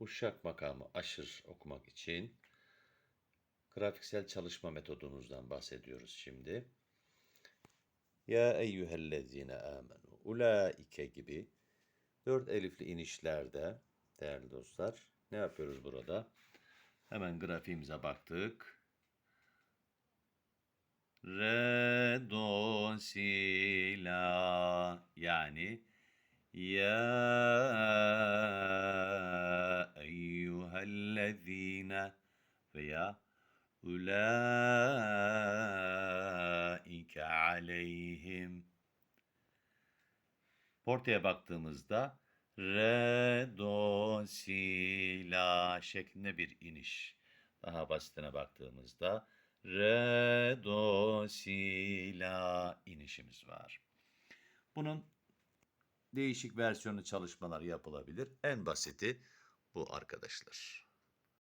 Uşak makamı aşır okumak için grafiksel çalışma metodumuzdan bahsediyoruz şimdi. Ya eyyühellezine amenu. Ulaike gibi dört elifli inişlerde değerli dostlar ne yapıyoruz burada? Hemen grafiğimize baktık. Re, do, si, la yani ya eyyühellezine veya ulaike aleyhim Portaya baktığımızda re, do, si, la şeklinde bir iniş. Daha basitine baktığımızda re, do, si, la inişimiz var. Bunun değişik versiyonu çalışmalar yapılabilir. En basiti bu arkadaşlar.